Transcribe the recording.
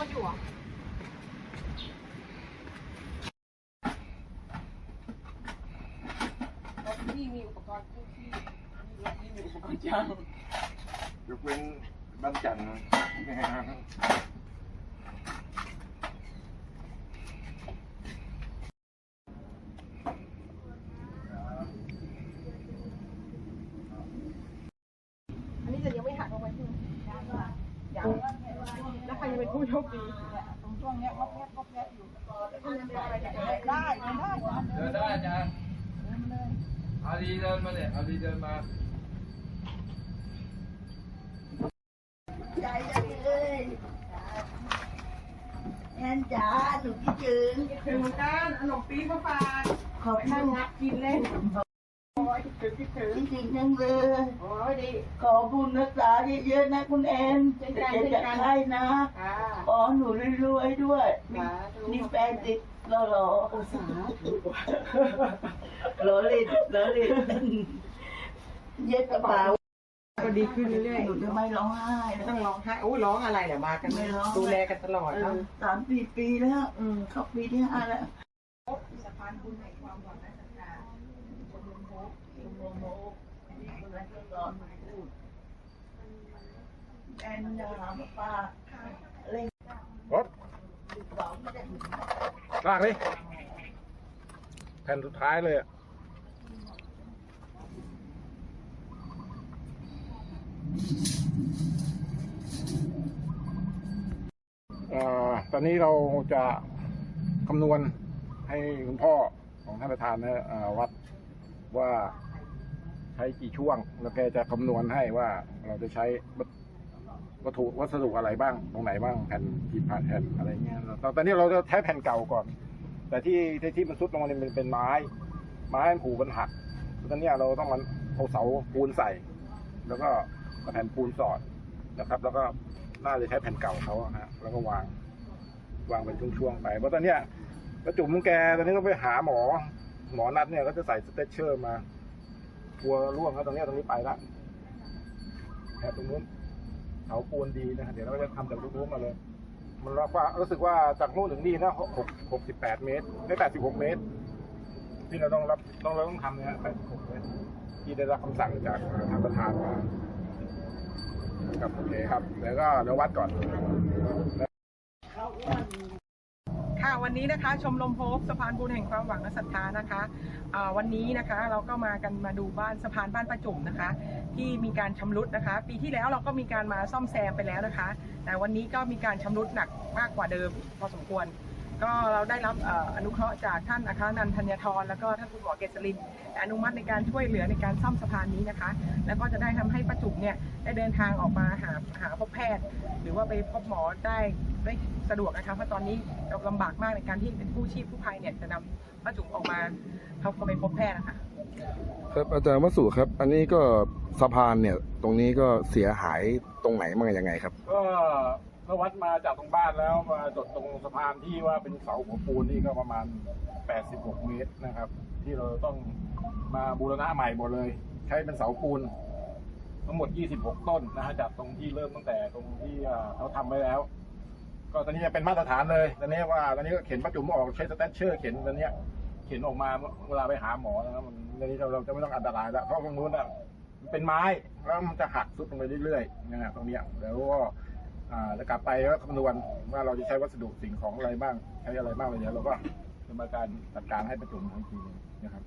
คนอยู่มีอุปกรณ์กู้ชีพนี่มีอุปกรณ์จ้ยกเว้นบ้านจันนะฮะอันนี้จะยังไม่หักลงไปใช่ไหมยัง ผู้โชคดีตรงช่วงเนี้ยมัก็แคบก็แคบอยู่ได้มันได้นะเดินได้อาจารย์เอาดีเดินมาเนี่ยเอาดีเดินมาใจจังเลยแอนจ๋าหนูคิดถึงคิดถึงเหมือนกันขนมปี๊บมาฝากขอบคุณงับกินเล่น ยคิดถึงคิดถึงคิดถึงจังเลย โอ้ยดี ขอบุญรักษาเยอะๆนะคุณแอนเช่นกันจะเช่นจะกันให้นะอ่าขอหนูรวยๆด้วย สาธุมีแฟนติดหล่อโอ้สาธุๆหล่อเล่นหล่อเล่นเย็ดกระเป๋าก็ดีขึ้นเรื่อยหนูจะไม่ร้องไห้ๆไม่นะต้องร้องไห้โอ้ยร้องอะไรเดี๋ยวมากันไม่ร้อง ดูแลกันตลอดเอเนาะอสามสี่ปีแล้ว อืม เข้าปีที่ห้าแล้ว สะพานบุญแห่งความหวังและ แอนจะหาปลาเล่นรถลากเลยแผ่นสุดท้ายเลยอะเอ่อตอนนี้เราจะคำนวณให้คุณพ่อของท่านประธานนะอ่อวัดว่า ช้กี่ช่วง แล้วแกจะคำนวณให้ว่าเราจะใช้วัตถุวัสดุอะไรบ้าง ตรงไหนบ้างแผ่นกี่ผ่านแผ่นอะไรเงี้ยตอนนี้เราจะใช้แผ่นเก่าก่อน แต่ที่ที่ที่มันซุดลงมาเนี่ยมันเป็นไม้ ไม้มันผูมันหักตอนนี้เราต้องมันเอาเสาปูนใส่ แล้วก็แผ่นปูนสอดนะครับ แล้วก็น่าจะใช้แผ่นเก่าเขาฮะแล้วก็วางวางเป็นช่วงๆไปเพราะตอนเนี้ยประจุมของแกตอนนี้ก็ไปหาหมอ หมอนัดเนี่ยก็จะใส่สเตชเชอร์มา กลัวร่วงแล้วตรงนี้ตรงนี้ไปละแถบตรงนู้นเสาปูนดีนะเดี๋ยวเราจะทำจากตรงนู้นมาเลย มันรับว่ารู้สึกว่าจากนู้นถึงนี่นะหกหกสิบแปดเมตรได้แปดสิบหกเมตร ที่เราต้องรับต้องเราต้องทำนี่ยแปดสิบหกเมตรที่ได้รับคำสั่งจากทางประธานมาครับโอเคครับ แล้วก็เดี๋ยววัดก่อน ค่ะวันนี้นะคะชมรมโฮปสะพานบุญแห่งความหวังและศรัทธานะคะวันนี้นะคะเราก็มากันมาดูบ้านสะพานบ้านประจุมนะคะ ที่มีการชำรุดนะคะ ปีที่แล้วเราก็มีการมาซ่อมแซมไปแล้วนะคะ แต่วันนี้ก็มีการชำรุดหนักมากกว่าเดิมพอสมควร ก็เราได้รับเอ่ออนุเคราะห์จากท่านอาคารนันท์ธัญทรแล้วก็ท่านคุณหมอเกษรินอนุมัติในการช่วยเหลือในการซ่อมสะพานนี้นะคะ แล้วก็จะได้ทำให้ประจุมเนี่ยได้เดินทางออกมาหาหาพบแพทย์ หรือว่าไปพบหมอได้ได้สะดวกนะคะเพราะตอนนี้เราลำบากมากในการที่เป็นผู้ชีพผู้ภัยเนี่ยจะนำประจุมออกมาเขาก็ไปพบแพทย์นะคะครับอาจารย์วสุครับ อันนี้ก็สะพานเนี่ยตรงนี้ก็เสียหายตรงไหนมั่งยังไงครับก็ เมื่อวัดมาจากตรงบ้านแล้วมาจดตรงสะพานที่ว่าเป็นเสาหัวปูนนี่ก็ประมาณ 86 เมตรนะครับ ที่เราต้องมาบูรณะใหม่หมดเลย ใช้เป็นเสาปูน ทั้งหมด 26 ต้นนะฮะจากตรงที่เริ่มตั้งแต่ตรงที่เขาทำไว้แล้ว ก็ตอนนี้จะเป็นมาตรฐานเลยตอนนี้ว่าตอนนี้ก็เข็นประจุมออกใช้สแตทเชอร์เข็นตอนนี้เข็นออกมาเวลาไปหาหมอนะครับตอนนี้เราเราจะไม่ต้องอันตรายแล้วเพราะตรงนู้นอะเป็นไม้แล้วมันจะหักซุดลงไปเรื่อยๆนะฮะตรงเนี้ยแล้วก็ จะกลับไปก็คำนวณว่าเราจะใช้วัสดุสิ่งของอะไรบ้าง ใช้อะไรบ้างอะไรเดี๋ยเราก็ทำการจัดการให้ประจุมอีกทีนึงนะครับ